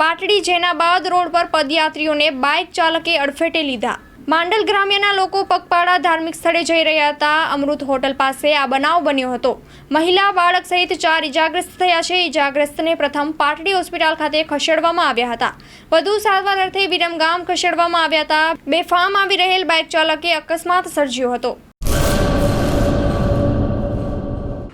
Patdi જેનાબાદ road પર પદયાત્રીઓને bike ચાલકે અડફેટે લીધા. માંડલ ગ્રામ્યના લોકો પગપાળા ધાર્મિક સ્થળે જઈ રહ્યા હતા. અમૃત હોટલ પાસે આ બનાવ બન્યો હતો. મહિલા, બાળક સહિત ચાર ઇજાગ્રસ્ત થયા છે. ઇજાગ્રસ્તને પ્રથમ પાટડી હોસ્પિટલ ખાતે ખસેડવામાં આવ્યા હતા. વધુ સારવાર અર્થે વિરમગામ ખસેડવામાં આવ્યા હતા. બેફામ આવી રહેલ બાઇક ચાલકે અકસ્માત સર્જ્યો હતો.